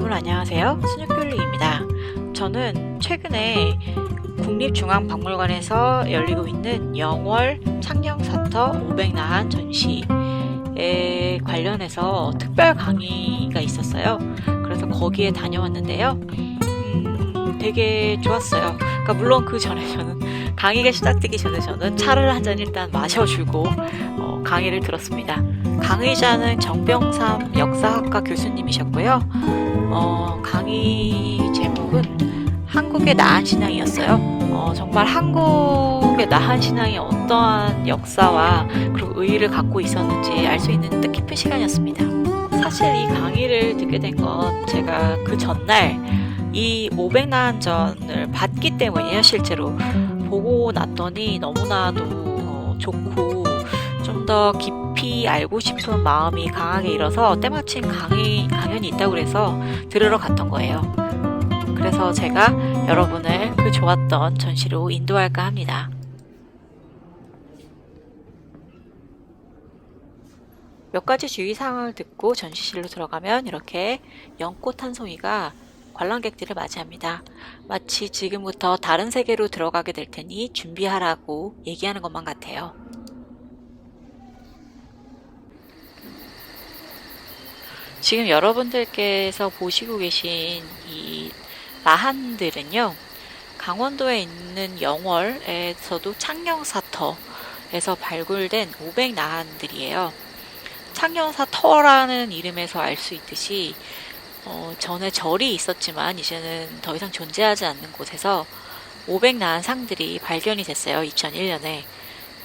여러분 안녕하세요. 순육교육입니다. 저는 최근에 국립중앙박물관에서 열리고 있는 영월 창녕사터 500나한 전시에 관련해서 특별 강의가 있었어요. 그래서 거기에 다녀왔는데요. 음, 되게 좋았어요. 그러니까 물론 그 전에 저는 강의가 시작되기 전에 저는 차를 한 잔 일단 마셔주고 어, 강의를 들었습니다. 강의자는 정병삼 역사학과 교수님이셨고요. 어, 강의 제목은 한국의 나한 신앙이었어요. 어, 정말 한국의 나한 신앙이 어떠한 역사와 그리고 의의를 갖고 있었는지 알 수 있는 뜻깊은 시간이었습니다. 사실 이 강의를 듣게 된 건 제가 그 전날 이 500나한전을 봤기 때문이에요, 실제로. 보고 났더니 너무나도 어, 좋고 좀 더 깊이 알고 싶은 마음이 강하게 일어서 때마침 강의, 강연이 있다고 그래서 들으러 갔던 거예요. 그래서 제가 여러분을 그 좋았던 전시로 인도할까 합니다. 몇 가지 주의사항을 듣고 전시실로 들어가면 이렇게 연꽃 한 송이가 관람객들을 맞이합니다. 마치 지금부터 다른 세계로 들어가게 될 테니 준비하라고 얘기하는 것만 같아요. 지금 여러분들께서 보시고 계신 이 나한들은요, 강원도에 있는 영월에서도 창녕사터에서 발굴된 500 나한들이에요. 창녕사터라는 이름에서 알 수 있듯이 어, 전에 절이 있었지만 이제는 더 이상 존재하지 않는 곳에서 500 나한 상들이 발견이 됐어요. 2001년에.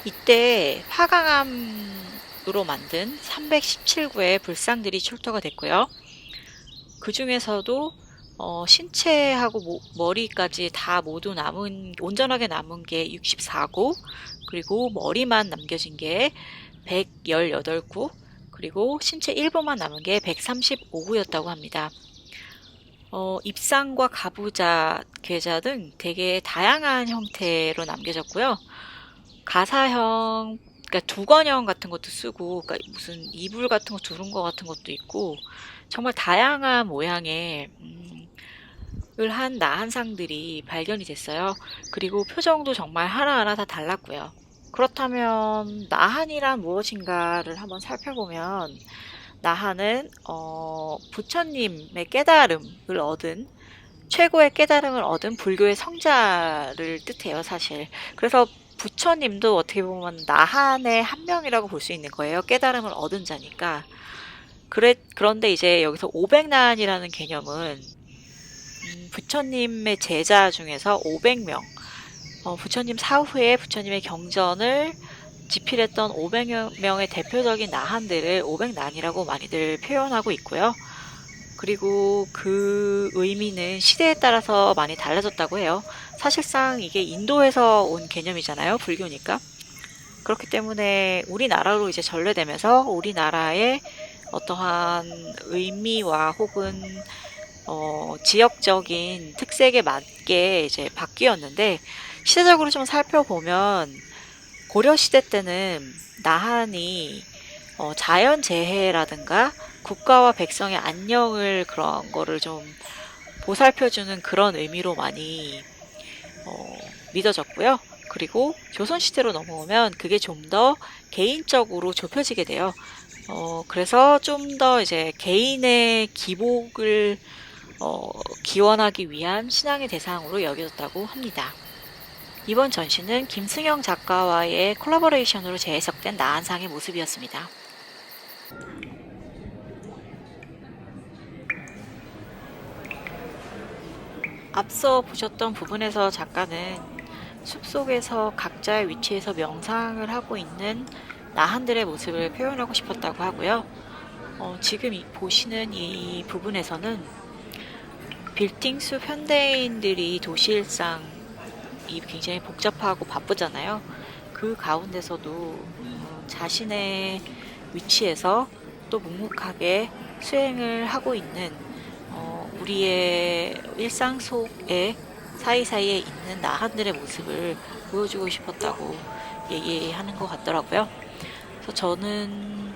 이때 화강암으로 만든 317구의 불상들이 출토가 됐고요. 그 중에서도 어, 신체하고 모, 머리까지 다 모두 남은 온전하게 남은 게 64구, 그리고 머리만 남겨진 게 118구, 그리고 신체 일부만 남은 게 135구였다고 합니다. 어, 입상과 가부자, 괴자 등 되게 다양한 형태로 남겨졌고요. 가사형, 그러니까 두건형 같은 것도 쓰고, 그러니까 무슨 이불 같은 거 두른 거 같은 것도 있고, 정말 다양한 모양의 음, 을한 나한상들이 발견이 됐어요. 그리고 표정도 정말 하나하나 다 달랐고요. 그렇다면 나한이란 무엇인가를 한번 살펴보면 나한은 어, 부처님의 깨달음을 얻은 최고의 깨달음을 얻은 불교의 성자를 뜻해요, 사실. 그래서 부처님도 어떻게 보면 나한의 한 명이라고 볼 수 있는 거예요. 깨달음을 얻은 자니까. 그래, 그런데 이제 여기서 500난이라는 개념은 음, 부처님의 제자 중에서 500명, 어, 부처님 사후에 부처님의 경전을 집필했던 500명의 대표적인 나한들을 500난이라고 많이들 표현하고 있고요. 그리고 그 의미는 시대에 따라서 많이 달라졌다고 해요. 사실상 이게 인도에서 온 개념이잖아요. 불교니까. 그렇기 때문에 우리나라로 이제 전래되면서 우리나라의 어떠한 의미와 혹은 어, 지역적인 특색에 맞게 이제 바뀌었는데 시대적으로 좀 살펴보면 고려 시대 때는 나한이 어, 자연재해라든가 국가와 백성의 안녕을 그런 거를 좀 보살펴주는 그런 의미로 많이 어, 믿어졌고요. 그리고 조선시대로 넘어오면 그게 좀 더 개인적으로 좁혀지게 돼요. 어, 그래서 좀 더 이제 개인의 기복을 어, 기원하기 위한 신앙의 대상으로 여겨졌다고 합니다. 이번 전시는 김승영 작가와의 콜라보레이션으로 재해석된 나한상의 모습이었습니다. 앞서 보셨던 부분에서 작가는 숲속에서 각자의 위치에서 명상을 하고 있는 나한들의 모습을 표현하고 싶었다고 하고요. 어, 지금 이, 보시는 이 부분에서는 빌딩숲 현대인들이 도시 일상 이 굉장히 복잡하고 바쁘잖아요. 그 가운데서도 어, 자신의 위치에서 또 묵묵하게 수행을 하고 있는 어, 우리의 일상 속에 사이사이에 있는 나 한들의 모습을 보여주고 싶었다고 얘기하는 것 같더라고요. 그래서 저는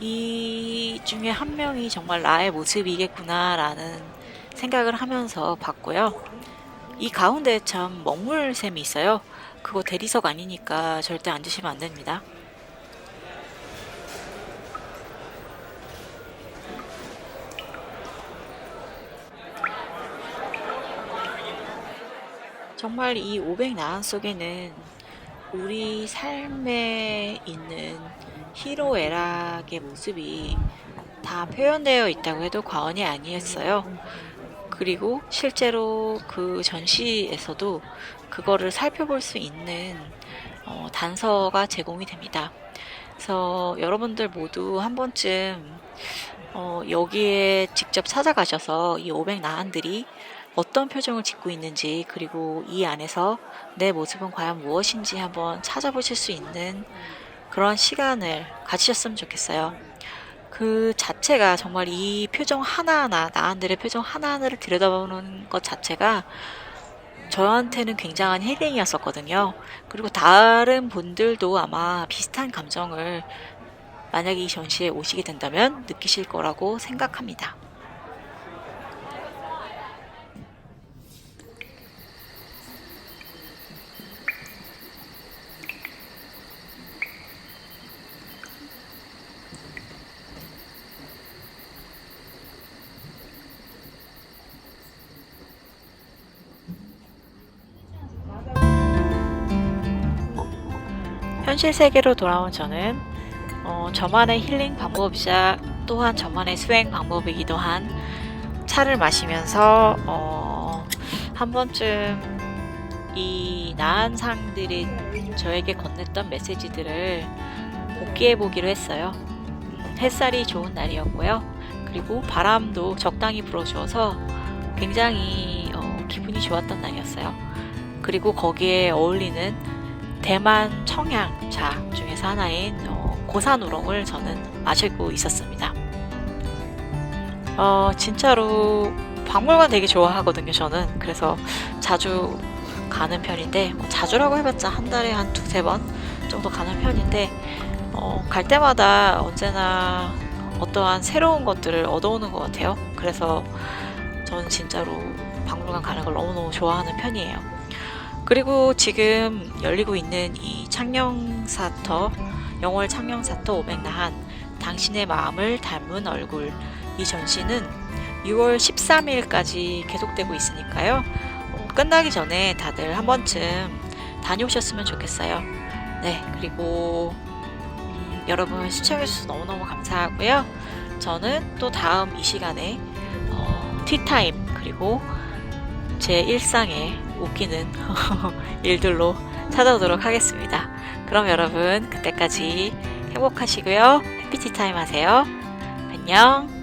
이 중에 한 명이 정말 나의 모습이겠구나라는 생각을 하면서 봤고요. 이 가운데 참 먹물샘이 있어요. 그거 대리석 아니니까 절대 앉으시면 안 됩니다. 정말 이 500나한 속에는 우리 삶에 있는 희로애락의 모습이 다 표현되어 있다고 해도 과언이 아니었어요. 그리고 실제로 그 전시에서도 그거를 살펴볼 수 있는 어, 단서가 제공이 됩니다. 그래서 여러분들 모두 한 번쯤 어, 여기에 직접 찾아가셔서 이 500 나한들이 어떤 표정을 짓고 있는지 그리고 이 안에서 내 모습은 과연 무엇인지 한번 찾아보실 수 있는 그런 시간을 가지셨으면 좋겠어요. 그 자체가 정말 이 표정 하나하나, 나한들의 표정 하나하나를 들여다보는 것 자체가 저한테는 굉장한 힐링이었었거든요. 그리고 다른 분들도 아마 비슷한 감정을 만약에 이 전시에 오시게 된다면 느끼실 거라고 생각합니다. 현실 세계로 돌아온 저는 어, 저만의 힐링 방법이자 또한 저만의 수행 방법이기도 한 차를 마시면서 어, 한 번쯤 이 나은 상들이 저에게 건넸던 메시지들을 복기해 보기로 했어요. 음, 햇살이 좋은 날이었고요. 그리고 바람도 적당히 불어주어서 굉장히 어, 기분이 좋았던 날이었어요. 그리고 거기에 어울리는 대만 청양차 중에서 하나인 어, 고산 우롱을 저는 마시고 있었습니다. 어, 진짜로 박물관 되게 좋아하거든요, 저는. 그래서 자주 가는 편인데, 뭐 자주라고 해봤자 한 달에 한 두세 번 정도 가는 편인데, 어, 갈 때마다 언제나 어떠한 새로운 것들을 얻어오는 것 같아요. 그래서 저는 진짜로 박물관 가는 걸 너무너무 좋아하는 편이에요. 그리고 지금 열리고 있는 이 창녕사터 영월 창녕사터 500나한 당신의 마음을 닮은 얼굴 이 전시는 6월 13일까지 계속되고 있으니까요. 어, 끝나기 전에 다들 한 번쯤 다녀오셨으면 좋겠어요. 네, 그리고 음, 여러분 시청해주셔서 너무너무 감사하고요. 저는 또 다음 이 시간에 어, 티타임 그리고 제 일상에 웃기는 일들로 찾아오도록 하겠습니다. 그럼 여러분 그때까지 행복하시고요. 해피티 타임 하세요. 안녕.